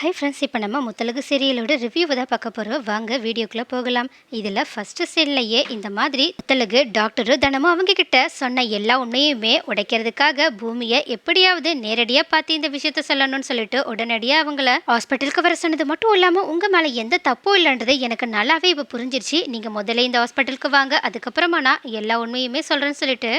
Hi friends இப்போ நம்ம முத்தலகு சீரியலோட ரிவ்யூவை தான் பார்க்க போகிறோம் வாங்க வீடியோக்குள்ளே போகலாம். இதில் ஃபஸ்ட்டு சீன்லையே இந்த மாதிரி முத்தலகு டாக்டரு தினமும் அவங்க கிட்ட சொன்ன எல்லா உண்மையுமே உடைக்கிறதுக்காக பூமியை எப்படியாவது நேரடியாக பார்த்து இந்த விஷயத்த சொல்லணும்னு சொல்லிட்டு உடனடியாக அவங்கள ஹாஸ்பிட்டலுக்கு வர சொன்னது மட்டும் இல்லாமல் உங்கள் மேலே எந்த தப்பும் இல்லைன்றது எனக்கு நல்லாவே இப்போ புரிஞ்சிருச்சு. நீங்கள் முதல்ல இந்த ஹாஸ்பிட்டலுக்கு வாங்க அதுக்கப்புறமா நான் எல்லா உண்மையுமே சொல்கிறேன்னு சொல்லிட்டு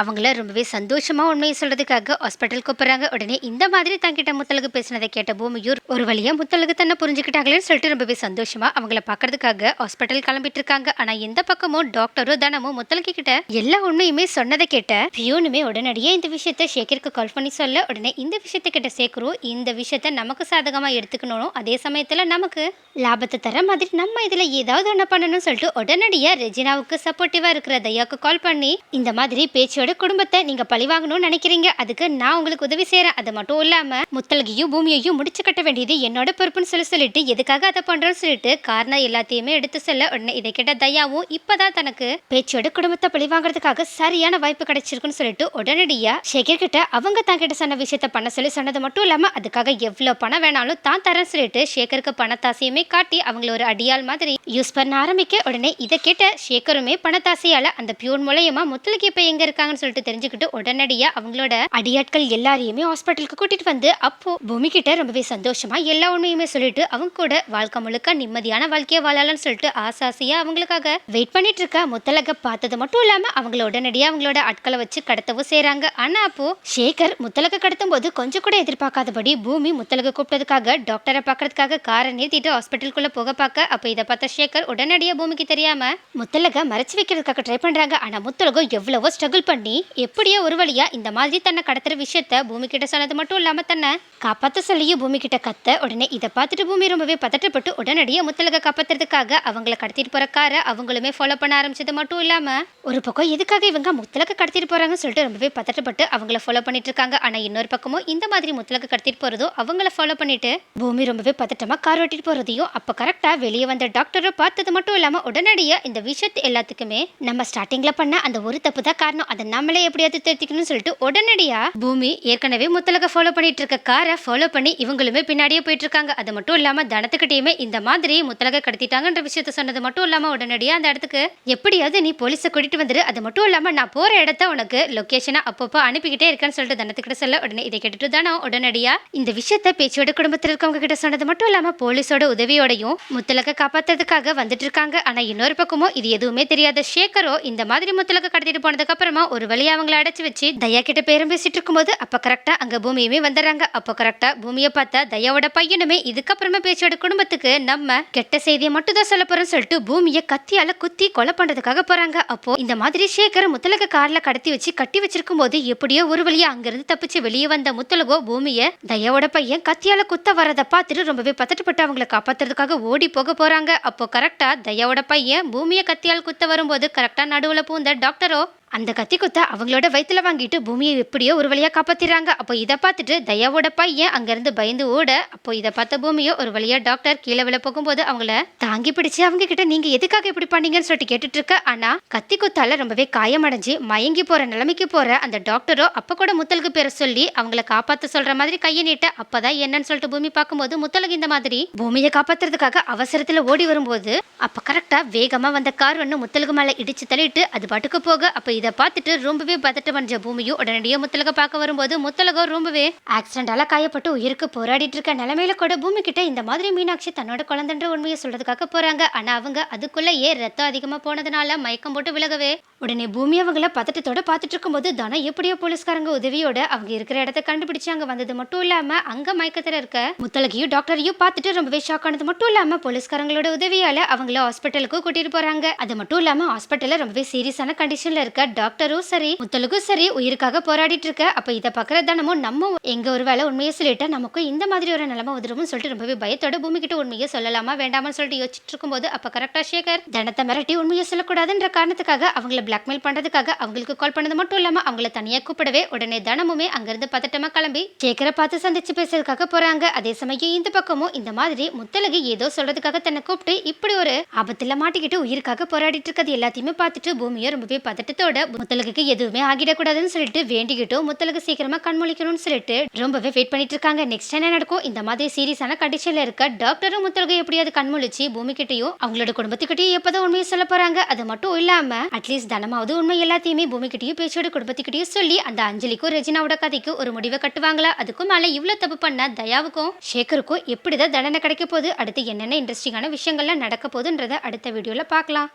அவங்கள ரொம்பவே சந்தோஷமாக உண்மையை சொல்கிறதுக்காக ஹாஸ்பிட்டல் கூப்பிட்றாங்க. உடனே இந்த மாதிரி தங்கிட்ட முத்தலகு பேசினதை கேட்ட பூமியூர் ஒரு வழியாக முத்தலகு தன்னை புரிஞ்சுக்கிட்டாங்களேன்னு சொல்லிட்டு ரொம்பவே சந்தோஷமாக அவங்கள பார்க்கறதுக்காக ஹாஸ்பிட்டல் கிளம்பிட்டு இருக்காங்க. ஆனால் எந்த பக்கமும் டாக்டரும் தனமும் முத்தலகு கிட்ட எல்லா உண்மையுமே சொன்னதை கேட்ட பியூனுமே உடனடியே இந்த விஷயத்த ஷேகருக்கு கால் பண்ணி சொல்ல உடனே இந்த விஷயத்த கிட்ட சேக்கரும் இந்த விஷயத்த நமக்கு சாதகமாக எடுத்துக்கணும் அதே சமயத்தில் நமக்கு லாபத்தை தர மாதிரி நம்ம இதில் ஏதாவது ஒன்று பண்ணணும்னு சொல்லிட்டு உடனடியாக ரெஜினாவுக்கு சப்போர்ட்டிவாக இருக்கிற தையாவுக்கு கால் பண்ணி இந்த மாதிரி பேச்சோட குடும்பத்தை நீங்க பழிவாங்கணும்னு நினைக்கிறீங்க. அதுக்கு நான் உங்களுக்கு உதவி செய்யறேன் அது மட்டும் இல்லாம முத்தலகையும் பூமியையும் முடிச்சு கட்ட வேண்டியது என்னோட பொறுப்புன்னு சொல்லி சொல்லிட்டு எதுக்காக அதை பண்றேன்னு சொல்லிட்டு காரணம் எல்லாத்தையுமே எடுத்து சொல்ல உடனே இதை கேட்ட தயாவும் இப்பதான் தனக்கு பேச்சோட குடும்பத்தை பழிவாங்கிறதுக்காக சரியான வாய்ப்பு கிடைச்சிருக்குன்னு சொல்லிட்டு உடனடியா ஷேகர் கிட்ட அவங்க தான் கிட்ட சொன்ன விஷயத்த பண்ண சொல்லி சொன்னது மட்டும் இல்லாம அதுக்காக எவ்வளவு பணம் வேணாலும் தான் தரேன் சொல்லிட்டு ஷேகருக்கு பணத்தாசையுமே காட்டி அவங்கள ஒரு அடியால் மாதிரி யூஸ் பண்ண ஆரம்பிக்க உடனே இதை கேட்ட ஷேகருமே பணத்தாசையால அந்த பியூன் மூலயமா முத்தலுக்கு இப்ப எங்க இருக்காங்கன்னு சொல்லிட்டு தெரிஞ்சுக்கிட்டு உடனடியா அவங்களோட அடியாட்கள் எல்லாரையுமே ஹாஸ்பிட்டலுக்கு கூட்டிட்டு வந்து அப்போ பூமி கிட்ட ரொம்பவே சந்தோஷமா எல்லா உண்மையுமே சொல்லிட்டு அவங்க கூட வாழ்க்கை முழுக்க நிம்மதியான வாழ்க்கையை வாழலாம்னு சொல்லிட்டு ஆசாசியா அவங்களுக்காக வெயிட் பண்ணிட்டு இருக்க முத்தலக பார்த்தது மட்டும் இல்லாம அவங்கள உடனடியா அவங்களோட ஆட்களை வச்சு கடத்தவும் செய்யறாங்க ஆனா அப்போ சேகர் முத்தலக கடத்தும் போது கொஞ்சம் கூட எதிர்பார்க்காதபடி பூமி முத்தலக கூப்பிட்டதுக்காக டாக்டரை பார்க்கறதுக்காக காரை நிறுத்திட்டு ஹாஸ்பிட்டலுக்குள்ள போக பார்க்க. அப்போ இதை பார்த்த சேகர் உடனடியா பூமிக்கு தெரியாம முத்தலக மறைச்சு வைக்கிறதுக்காக ட்ரை பண்றாங்க. ஆனா முத்தலகம் எவ்வளவோ ஸ்ட்ரகிள் பண்ணி எப்படியோ ஒரு வழியா இந்த மாதிரி தன்னை கடத்துற விஷயத்த பூமி கிட்ட சொன்னது மட்டும் இல்லாம தன்னை காப்பாற்ற சொல்லியும் பூமி கிட்ட கத்த உடனே இதை பார்த்துட்டு பூமி ரொம்பவே பதட்டப்பட்டு உடனடியாக முத்தலக காப்பாத்துறதுக்காக அவங்கள கடத்திட்டு போற காரை அவங்களுமே ஃபாலோ பண்ண ஆரம்பிச்சது மட்டும் இல்லாம ஒரு பக்கம் எதுக்காக இவங்க முத்தலக கடத்திட்டு போறாங்கன்னு சொல்லிட்டு ரொம்பவே பதட்டப்பட்டு அவங்கள ஃபாலோ பண்ணிட்டு இருக்காங்க. ஆனா இன்னொரு பக்கமும் இந்த மாதிரி முத்தலக கடத்திட்டு போகிறதோ அவங்கள ஃபாலோ பண்ணிட்டு பூமி ரொம்பவே பதட்டமா கார் ஓட்டிட்டு போறதையும் அப்ப கரெக்டா வெளியே வந்த டாக்டரை பார்த்தது மட்டும் இல்லாம உடனடியா இந்த விஷயத்து எல்லாத்துக்குமே நம்ம ஸ்டார்டிங்ல பண்ண அந்த ஒரு தப்பு தான் காரணம். அதை நம்மளே எப்படியாவது திருத்திக்கணும்னு சொல்லிட்டு உடனடியா பூமி ஏற்கனவே முத்தலக ஃபாலோ பண்ணிட்டு இருக்க காரை ஃபாலோ பண்ணி இவங்களுமே பின்னாடியே போயிட்டு இருக்காங்க அது மட்டும் இல்லாம தனத்துக்கிட்டேயுமே இந்த மாதிரி முத்தலக கடத்திட்டாங்கன்ற விஷயத்த சொன்னது மட்டும் இல்லாம உடனடியா அந்த இடத்துக்கு எப்படியாவது நீ போலீஸை கூட்டிட்டு வந்துரு. அது மட்டும் இல்லாம நான் போற இடத்த உனக்கு லொகேஷனை அப்பப்போ அனுப்பிக்கிட்டே இருக்கேன்னு சொல்லிட்டு தனத்துக்கிட்ட சொல்ல உடனே இதை கேட்டுட்டு தானோ உடனடியா இந்த விஷயத்த பேச்சோட குடும்பத்தில் இருக்கவங்க கிட்ட சொன்னது மட்டும் இல்லாம போலீஸோட உதவியோடையும் முத்தலக காப்பாத்துறதுக்காக வந்துட்டு இருக்காங்க ஆனா இன்னொரு பக்கமும் இது எதுவுமே தெரியாத ஷேகரோ இந்த மாதிரி முத்தலக கடத்திட்டு போனதுக்கு அப்புறமா ஒரு வழியாக அவங்கள அடைச்சி வச்சு தயா கிட்ட பேரம் பேசிட்டு இருக்கும்போது அப்போ கரெக்டாக அங்கே பூமியுமே வந்துடுறாங்க. அப்போ கரெக்டாக பூமியை பார்த்தா தயாவோட பையனுமே இதுக்கப்புறமா பேச்சோட குடும்பத்துக்கு நம்ம கெட்ட செய்தியை மட்டும் தான் சொல்ல போறோம்னு சொல்லிட்டு பூமியை கத்தியால் குத்தி கொலை பண்ணுறதுக்காக போகிறாங்க அப்போ இந்த மாதிரி சேகர் முத்தலக காரில் கடத்தி வச்சு கட்டி வச்சிருக்கும் போது எப்படியோ ஒரு வழியாக அங்கேருந்து தப்பிச்சு வெளியே வந்த முத்தலகோ பூமியை தயாவோட பையன் கத்தியால் குத்த வரதை பார்த்துட்டு ரொம்பவே பதட்டப்பட்டு அவங்கள காப்பாத்துறதுக்காக ஓடி போக போகிறாங்க அப்போ கரெக்டாக தயாவோட பையன் பூமியை கத்தியால் குத்த வரும்போது கரெக்டாக நடுவில் பூந்த டாக்டரோ அந்த கத்தி குத்த அவங்களோட வயிற்றுல வாங்கிட்டு பூமியை எப்படியோ ஒரு வழியாக காப்பாற்றிடுறாங்க அப்போ இதை பார்த்துட்டு தயாவோட பையன் அங்கேருந்து பயந்து ஓட அப்போ இதை பார்த்த பூமியோ ஒரு வழியாக டாக்டர் கீழே விழ போகும்போது அவங்கள தாங்கி பிடிச்சு அவங்க கிட்ட நீங்கள் எதுக்காக இப்படி பண்ணீங்கன்னு சொல்லிட்டு கேட்டுட்டு இருக்க ஆனால் கத்தி குத்தால ரொம்பவே காயமடைஞ்சு மயங்கி போகிற நிலைமைக்கு போகிற அந்த டாக்டரோ அப்போ கூட முத்தலுக்கு பேரை சொல்லி அவங்கள காப்பாற்ற சொல்கிற மாதிரி கையை நீட்ட அப்பதான் என்னன்னு சொல்லிட்டு பூமி பார்க்கும்போது முத்தலுக்கு இந்த மாதிரி பூமியை காப்பாத்துறதுக்காக அவசரத்தில் ஓடி வரும்போது அப்போ கரெக்டாக வேகமாக வந்த கார் ஒன்று முத்தலுக்கு மேலே இடிச்சு தள்ளிட்டு அது பாட்டுக்கு போக அப்போ இதை பார்த்துட்டு ரொம்பவே பதட்டம் அடைஞ்ச பூமியும் உடனடியாக முத்தலக பார்க்க வரும்போது முத்தலகம் ரொம்பவே ஆக்சிடென்டால காயப்பட்டு உயிருக்கு போராடிட்டு இருக்க நிலைமையில கூட பூமி கிட்ட இந்த மாதிரி மீனாட்சி தன்னோட குழந்தைன்ற உண்மையை சொல்றதுக்காக போறாங்க. ஆனா அவங்க அதுக்குள்ளேயே ரத்தம் அதிகமா போனதுனால மயக்கம் போட்டு விலகவே. உடனே பூமி அவங்கள பதட்டத்தோட பார்த்துட்டு இருக்கும்போது தனம் எப்படியோ போலீஸ்காரங்க உதவியோட அவங்க இருக்கிற இடத்த கண்டுபிடிச்சாங்க வந்தது மட்டும் இல்லாம அங்க மயக்கத்துல இருக்க முத்தலகையும் டாக்டரையும் பார்த்துட்டு ரொம்பவே ஷாக் ஆனது மட்டும் இல்லாம போலீஸ்காரங்களோட உதவியால அவங்கள ஹாஸ்பிட்டலுக்கு கூட்டிட்டு போறாங்க. அது மட்டும் இல்லாம ஹாஸ்பிட்டல்ல ரொம்பவே சீரியஸான கண்டிஷன்ல இருக்க டாக்டரும் சரி முத்தலுக்கும் சரி உயிருக்காக போராடிட்டு இருக்க அப்ப இதை பாக்குற தினமும் நம்ம எங்க ஒரு வேலை உண்மையை சொல்லிட்டா நமக்கும் இந்த மாதிரி ஒரு நிலைமை வந்துடும் சொல்லிட்டு ரொம்பவே பயத்தோட பூமி கிட்ட உண்மையை சொல்லலாமா வேண்டாமான்னு சொல்லிட்டு யோசிச்சுட்டு இருக்கும்போது அப்ப கரெக்டா சேகர் தனத்தை மிரட்டி உண்மையை சொல்லக்கூடாதுன்ற காரணத்துக்காக அவங்கள பிளாக்மெயில் பண்றதுக்காக அவங்களுக்கு கால் பண்ணது மட்டும் இல்லாம அவங்கள தனியா கூப்பிடவே உடனே தனமுமே அங்கிருந்து பதட்டமா கிளம்பி சேகரை பார்த்து சந்திச்சு பேசுறதுக்காக போறாங்க. அதே சமயம் இந்த பக்கமும் இந்த மாதிரி முத்தலகு ஏதோ சொல்றதுக்காக தன்னை கூப்பிட்டு இப்படி ஒரு ஆபத்துல மாட்டிக்கிட்டு உயிருக்காக போராடிட்டு இருக்கிறது எல்லாத்தையுமே பார்த்துட்டு பூமியை ரொம்பவே பதட்டத்தோட கூட முத்தலகுக்கு எதுவுமே ஆகிடக்கூடாதுன்னு சொல்லிட்டு வேண்டிக்கிட்டும். முத்தலகு சீக்கிரமா கண்மொழிக்கணும்னு சொல்லிட்டு ரொம்பவே வெயிட் பண்ணிட்டு இருக்காங்க நெக்ஸ்ட் என்ன நடக்கும்? இந்த மாதிரி சீரியஸான கண்டிஷன்ல இருக்க டாக்டரும் முத்தலகு எப்படியாவது கண்மொழிச்சு பூமி அவங்களோட குடும்பத்துக்கிட்டையும் எப்பதான் உண்மையை சொல்ல போறாங்க? அது மட்டும் இல்லாம அட்லீஸ்ட் தனமாவது உண்மை எல்லாத்தையுமே பூமி கிட்டயும் பேச்சோட குடும்பத்துக்கிட்டையும் சொல்லி அந்த அஞ்சலிக்கும் ரெஜினாவோட கதைக்கு ஒரு முடிவை கட்டுவாங்களா? அதுக்கும் மேல இவ்வளவு தப்பு பண்ண தயாவுக்கும் ஷேகருக்கும் எப்படிதான் தண்டனை கிடைக்க போகுது? அடுத்து என்னென்ன இன்ட்ரெஸ்டிங்கான விஷயங்கள்லாம் நடக்க போகுதுன்றத அடுத்த வீடியோல பார்க்கலாம்.